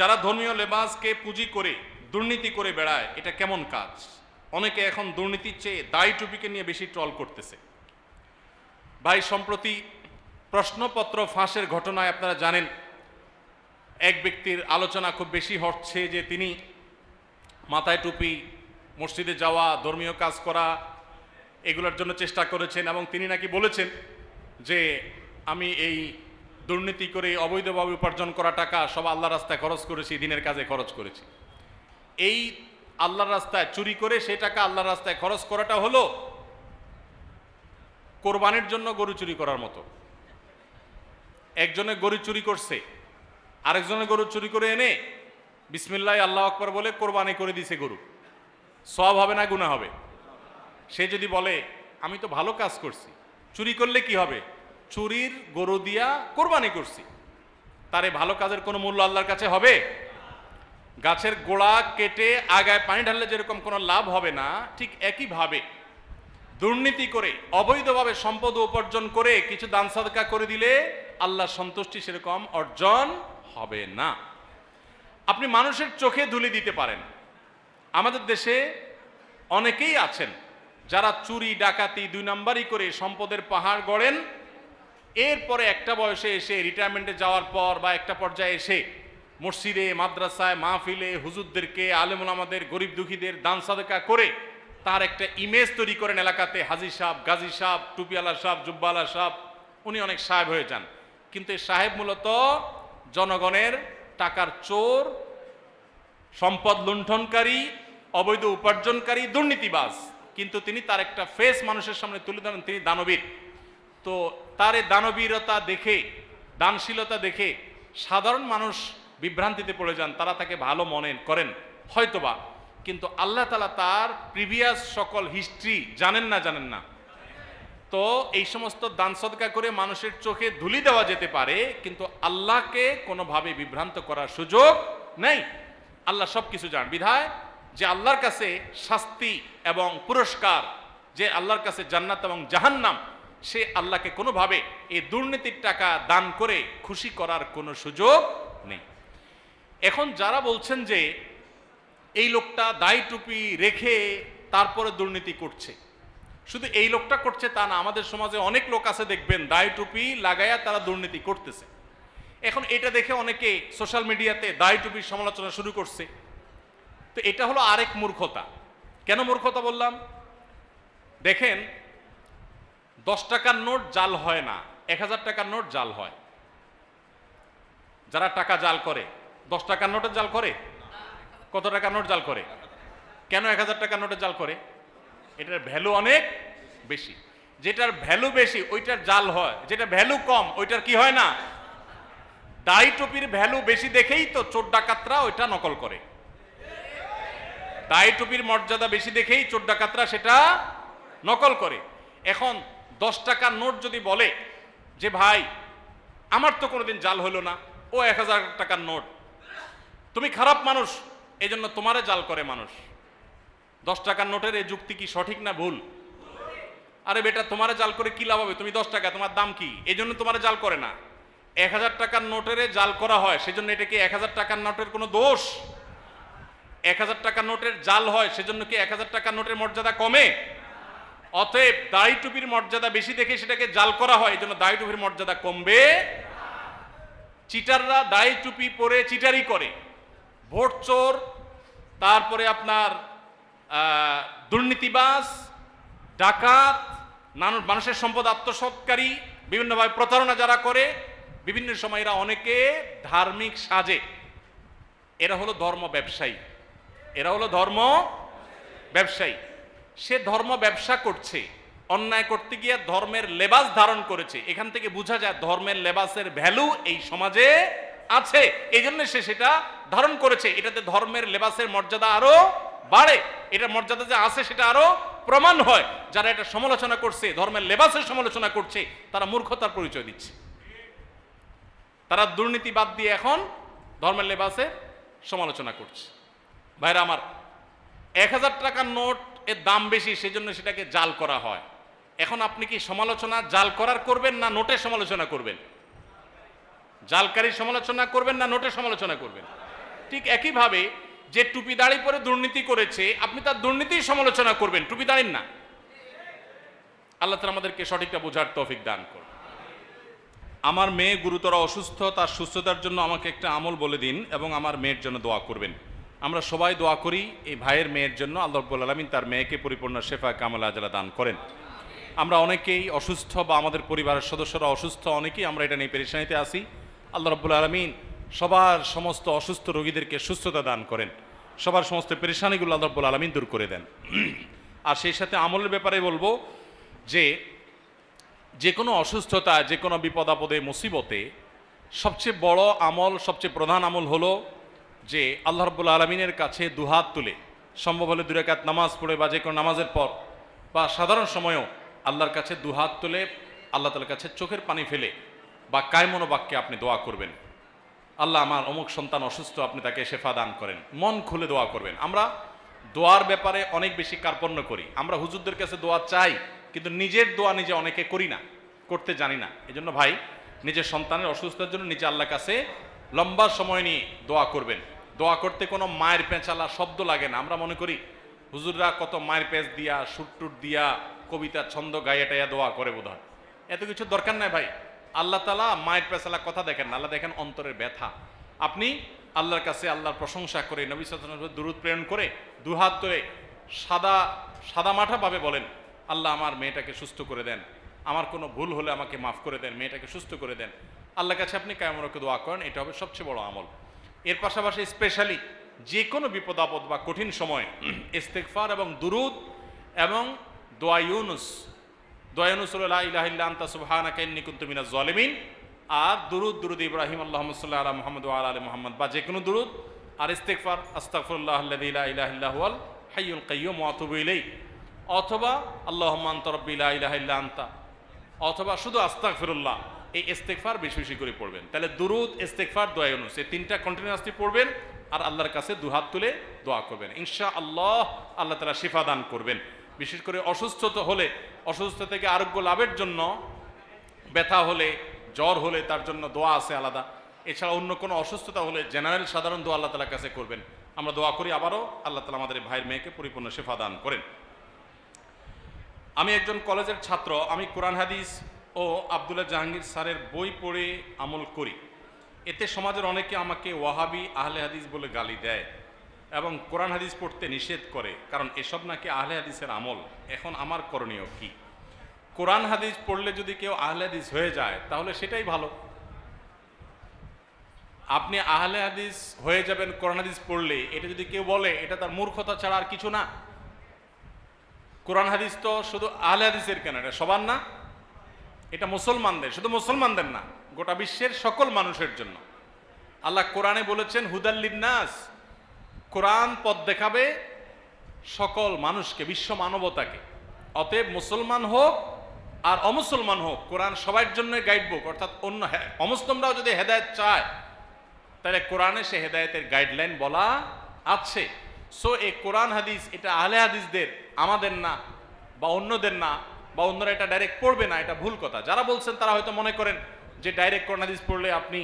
যারা ধর্মীয় লেবাসকে পুঁজি করে, দুর্নীতি করে বেড়ায়, এটা কেমন কাজ? অনেকে এখন দুর্নীতির চেয়ে দায়ী টুপিকে নিয়ে বেশি ট্রল করতেছে। ভাই, সম্প্রতি প্রশ্নপত্র ফাঁসের ঘটনায় আপনারা জানেন, এক ব্যক্তির আলোচনা খুব বেশি হচ্ছে যে তিনি মাথায় টুপি, মসজিদে যাওয়া, ধর্মীয় কাজ করা, এগুলোর জন্য চেষ্টা করেছেন এবং তিনি নাকি বলেছেন যে, আমি এই দুর্নীতি করে অবৈধভাবে উপার্জন করা টাকা সব আল্লাহ রাস্তায় খরচ করেছি, দিনের কাজে খরচ করেছি। এই আল্লাহর রাস্তায় চুরি করে সেই টাকা আল্লাহর রাস্তায় খরচ করাটা হলো কোরবানির জন্য গরু চুরি করার মতো। একজনে গরু চুরি করছে, আরেকজনে গরু চুরি করে এনে বিসমিল্লাহ, আল্লাহ আকবর বলে কোরবানি করে দিছে গরু। সব হবে না গুণা হবে। সে যদি বলে, আমি তো ভালো কাজ করছি, চুরি করলে কি হবে? চুরির গরু দিয়া কোরবানি করছি। তার এই ভালো কাজের কোনো মূল্য আল্লাহর কাছে হবে? গাছের গোড়া কেটে আগায় পানি ঢাললে যেরকম কোনো লাভ হবে না, ঠিক একইভাবে দুর্নীতি করে, অবৈধভাবে সম্পদ উপার্জন করে কিছু দান সাদকা করে দিলে আল্লাহর সন্তুষ্টি সেরকম অর্জন হবে না। আপনি মানুষের চোখে ধুলি দিতে পারেন। আমাদের দেশে অনেকেই আছেন যারা চুরি, ডাকাতি দুই নাম্বারই করে সম্পদের পাহাড় গড়েন এরপরে একটা বয়সে এসে রিটায়ারমেন্টে যাওয়ার পর বা একটা পর্যায়ে এসে মসজিদে, মাদ্রাসায় মাহফিলে হুজুরদেরকে, আলেমুল আমাদের, গরিব দুঃখীদের দান সাদেকা করে তার একটা ইমেজ তৈরি করেন এলাকাতে। হাজি সাহ গাজী সাহ টুপিওয়ালা সাহ জুব্বালা সাহ উনি অনেক সাহেব হয়ে যান। কিন্তু এই সাহেব মূলত জনগণের টাকার চোর, সম্পদ লুণ্ঠনকারী, অবৈধ উপার্জনকারী, দুর্নীতিবাজ। কিন্তু তিনি তার একটা ফেস মানুষের সামনে তুলে ধরেন, তিনি দানবীর। তো তার এই দানবীরতা দেখে, দানশীলতা দেখে সাধারণ মানুষ বিভ্রান্তিতে পড়ে যান, তারা তাকে ভালো মনে করেন, হয়তোবা। কিন্তু আল্লাহ তালা তার প্রিভিয়াস সকল হিস্ট্রি জানেন না জানেন না। তো এই সমস্ত দান সদকা করে মানুষের চোখে ধুলি দেওয়া যেতে পারে, কিন্তু আল্লাহকে কোনোভাবে বিভ্রান্ত করার সুযোগ নেই। আল্লাহ সব কিছু জান বিধায় যে আল্লাহর কাছে শাস্তি এবং পুরস্কার, যে আল্লাহর কাছে জান্নাত এবং জাহান্নাম সে আল্লাহকে কোনোভাবে এই দুর্নীতির টাকা দান করে খুশি করার কোনো সুযোগ নেই। এখন যারা বলছেন যে এই লোকটা দায় টুপি রেখে তারপরে দুর্নীতি করছে, শুধু এই লোকটা করছে তা না, আমাদের সমাজে অনেক লোক আছে দেখবেন দায় টুপি লাগাইয়া তারা দুর্নীতি করতেছে। এখন এটা দেখে অনেকে সোশ্যাল মিডিয়াতে দায় টুপির সমালোচনা শুরু করছে। তো এটা হলো আরেক মূর্খতা। কেন মূর্খতা বললাম? দেখেন দশ টাকার নোট জাল হয় না, এক হাজার টাকার নোট জাল হয়। যারা টাকা জাল করে, দশ টাকার নোটের জাল করে? কত টাকার নোট জাল করে? কেন এক হাজার টাকার নোটের জাল করে? এটার ভ্যালু অনেক বেশি। যেটার ভ্যালু বেশি, ওইটার জাল হয়। যেটা ভ্যালু কম, ওইটার কি হয় না? ডাই টুপির ভ্যালু বেশি দেখেই তো চোর ডাকাতরা ওইটা নকল করে। ডাই টুপির মর্যাদা বেশি দেখেই চোর ডাকাতরা সেটা নকল করে। এখন দশ টাকার নোট যদি বলে যে, ভাই, আমার তো কোনোদিন জাল হলো না, ও এক হাজার টাকার নোট। তুমি খারাপ মানুষ এই জন্য তোমারে জাল করে মানুষ। দশ টাকার নোটের এই যুক্তি কি সঠিক না ভুল? আরে বেটা, তোমারে জাল করে কি লাভ হবে? তুমি দশ টাকা, তোমার দাম কি? এই জন্য তোমারে জাল করে না। এক হাজার টাকার নোটের জাল করা হয়, সেজন্য এটা কি এক হাজার টাকার নোটের কোনো দোষ? এক হাজার টাকার নোটের জাল হয়, সেজন্য কি এক হাজার টাকার নোটের মর্যাদা কমে? অতএব দাড়ি টুপির মর্যাদা বেশি দেখে সেটাকে জাল করা হয় এই জন্য দাড়ি টুপির মর্যাদা কমবে। চিটাররা দাড়ি টুপি পরে চিটারি করে। ভোট চোর, তারপরে আপনার দুর্নীতিবাস ডাকাত নানান মানুষের সম্পদ আত্মসৎকারী, বিভিন্নভাবে প্রতারণা যারা করে, বিভিন্ন সময় এরা অনেকে ধার্মিক সাজে। এরা হলো ধর্ম ব্যবসায়ী। এরা হলো ধর্ম ব্যবসায়ী। সে ধর্ম ব্যবসা করছে, অন্যায় করতে গিয়ে ধর্মের লেবাস ধারণ করেছে। এখান থেকে বোঝা যায় ধর্মের লেবাসের ভ্যালু এই সমাজে আছে। এই জন্য সে সেটা ধারণ করেছে। এটাতে ধর্মের লেবাসের মর্যাদা আরও বাড়ে। এটা মর্যাদা যে আছে সেটা আরও প্রমাণ হয়। যারা এটা সমালোচনা করছে, ধর্মের লেবাসের সমালোচনা করছে, তারা মূর্খতার পরিচয় দিচ্ছে। তারা দুর্নীতি বাদ দিয়ে এখন ধর্মের লেবাসের সমালোচনা করছে। ভাইরা আমার, এক হাজার টাকার নোট এর দাম বেশি, সেজন্য সেটাকে জাল করা হয়। এখন আপনি কি সমালোচনা জাল করার করবেন না নোটের সমালোচনা করবেন? জালকারী সমালোচনা করবেন না নোটের সমালোচনা করবেন? ঠিক একইভাবে যে টুপি দাড়ি পরে দুর্নীতি করেছে, আপনি তার দুর্নীতির সমালোচনা করবেন, টুপি দাঁড়িন না। আল্লাহ তালা আমাদেরকে সঠিকটা বোঝার তৌফিক দান করুন। আমার মেয়ে গুরুতর অসুস্থ, তার সুস্থতার জন্য আমাকে একটা আমল বলে দিন এবং আমার মেয়ের জন্য দোয়া করবেন। আমরা সবাই দোয়া করি এই ভাইয়ের মেয়ের জন্য আল্লাহ রব্বুল আলমিন তার মেয়েকে পরিপূর্ণ শেফা কামাল আজলা দান করেন। আমরা অনেকেই অসুস্থ বা আমাদের পরিবারের সদস্যরা অসুস্থ, অনেকেই আমরা এটা নিয়ে পেরেশানিতে আসি আল্লাহ রব্বুল আলমিন সবার সমস্ত অসুস্থ রোগীদেরকে সুস্থতা দান করেন। সবার সমস্ত পেরেশানিগুলো আল্লাহ রব্বুল আলমিন দূর করে দেন। আর সেই সাথে আমলের ব্যাপারে বলব যে যে কোনো অসুস্থতা, যে কোনো বিপদ আপদে, মুসিবতে সবচেয়ে বড় আমল, সবচেয়ে প্রধান আমল হলো যে আল্লাহ রব্বুল আলমিনের কাছে দুহাত তুলে, সম্ভব হলে দুরেকাত নামাজ পড়ে বা যে কোনো নামাজের পর বা সাধারণ সময়েও আল্লাহর কাছে দুহাত তুলে আল্লাহ তালার কাছে চোখের পানি ফেলে বা কায়মনো বাক্যে আপনি দোয়া করবেন। আল্লাহ আমার অমুক সন্তান অসুস্থ, আপনি তাকে শেফা দান করেন। মন খুলে দোয়া করবেন। আমরা দোয়ার ব্যাপারে অনেক বেশি কার্পণ্য করি। আমরা হুজুরদের কাছে দোয়া চাই, কিন্তু নিজের দোয়া নিজে অনেকে করি না, করতে জানি না। এজন্য ভাই, নিজের সন্তানের অসুস্থতার জন্য নিজে আল্লাহর কাছে লম্বা সময় নিয়ে দোয়া করবেন। দোয়া করতে কোনো মায়ের পেঁচালা শব্দ লাগে না। আমরা মনে করি, হুজুররা কত মায়ের পেঁচ দিয়া সুটটুট দিয়া, কবিতা ছন্দ গাইয়া টাইয়া দোয়া করে বোধ হয় এত কিছু দরকার নাই ভাই। আল্লাহ তালা মায়ের পেঁচালা কথা দেখেন না, আল্লাহ দেখেন অন্তরের ব্যথা। আপনি আল্লাহর কাছে আল্লাহর প্রশংসা করে, নবী সাল্লাল্লাহু দুরুদ প্রেরণ করে, দুহাত ধরে সাদা সাদা মাঠাভাবে বলেন, আল্লাহ আমার মেয়েটাকে সুস্থ করে দেন। আমার কোনো ভুল হলে আমাকে মাফ করে দেন, মেয়েটাকে সুস্থ করে দেন। আল্লাহর কাছে আপনি কায়মরকে দোয়া করেন, এটা হবে সবচেয়ে বড় আমল। এর পাশাপাশি স্পেশালি যে কোনো বিপদ, আপদ বা কঠিন সময় ইস্তেকফার এবং দুরুদ এবং দোয়া ইউনুস। দোয়া ইউনুস হলো লা ইলাহা ইল্লা আনতা সুবহানাকা ইন্নী কুনতু মিনাজ জালিমিন। আর দুরুদ দুরুদ ইব্রাহিম, আল্লাহুম্মা সাল্লি আলা মুহাম্মদ আলা আলি মুহাম্মদ বা যে কোনো দুরুদ। আর ইস্তেগফার, আস্তাগফিরুল্লাহ আল্লাযী লা ইলাহা ইল্লা হুয়াল হাইয়ুল কাইয়্যুম ওয়া আতুবু অথবা আল্লাহুম্মা আনতা রাব্বি লা ইলাহা অথবা শুধু আস্তাগফিরুল্লাহ। এই ইস্তেকফার বেশি বেশি করে পড়বেন। তাহলে দুরুদ, ইস্তেগফার দোয়া ইউনুস এই তিনটা কন্টিনিউয়াসলি পড়বেন আর আল্লাহর কাছে দুহাত তুলে দোয়া করবেন। ইনশা আল্লাহ আল্লাহ তালা শিফা দান করবেন। বিশেষ করে অসুস্থ তো হলে, অসুস্থ থেকে আরোগ্য লাভের জন্য ব্যথা হলে, জ্বর হলে তার জন্য দোয়া আছে আলাদা। এছাড়া অন্য কোনো অসুস্থতা হলে জেনারেল সাধারণ দোয়া আল্লাহ তালার কাছে করবেন। আমরা দোয়া করি আবারও আল্লাহ তালা আমাদের ভাইয়ের মেয়েকে পরিপূর্ণ শেফা দান করেন। আমি একজন কলেজের ছাত্র, আমি কোরআন, হাদিস ও আবদুল্লাহ জাহাঙ্গীর স্যারের বই পড়ে আমল করি। এতে সমাজের অনেকে আমাকে ওয়াহাবি আহলে হাদিস বলে গালি দেয় এবং কোরআন হাদিস পড়তে নিষেধ করে, কারণ এসব নাকি আহলে হাদিসের আমল। এখন আমার করণীয় কি? কোরআন হাদিস পড়লে যদি কেউ আহলে হাদিস হয়ে যায়, তাহলে সেটাই ভালো। আপনি আহলে হাদিস হয়ে যাবেন, কোরআন হাদিস পড়লে, এটা যদি কেউ বলে, এটা তার মূর্খতা ছাড়া আর কিছু না। কোরআন হাদিস তো শুধু আহলে হাদিসের কেন? এটা সবার না? এটা মুসলমানদের শুধু মুসলমানদের না, গোটা বিশ্বের সকল মানুষের জন্য। আল্লাহ কোরআনে বলেছেন হুদাল্লিনাস কোরআন পথ দেখাবে সকল মানুষকে, বিশ্ব মানবতাকে। অতএব মুসলমান হোক আর অমুসলমান হোক, কোরআন সবার জন্য গাইড বুক অর্থাৎ অন্য অমুসলিমরাও যদি হেদায়ত চায়, তাহলে কোরআনে সে হেদায়তের গাইডলাইন বলা আছে। সো এই কোরআন হাদিস, এটা আহলে হাদিসদের, আমাদের না বা অন্যদের না বা অন্যরা এটা ডাইরেক্ট পড়বে না, এটা ভুল কথা। যারা বলছেন তারা হয়তো মনে করেন যে ডাইরেক্ট কোরআন পড়লে আপনি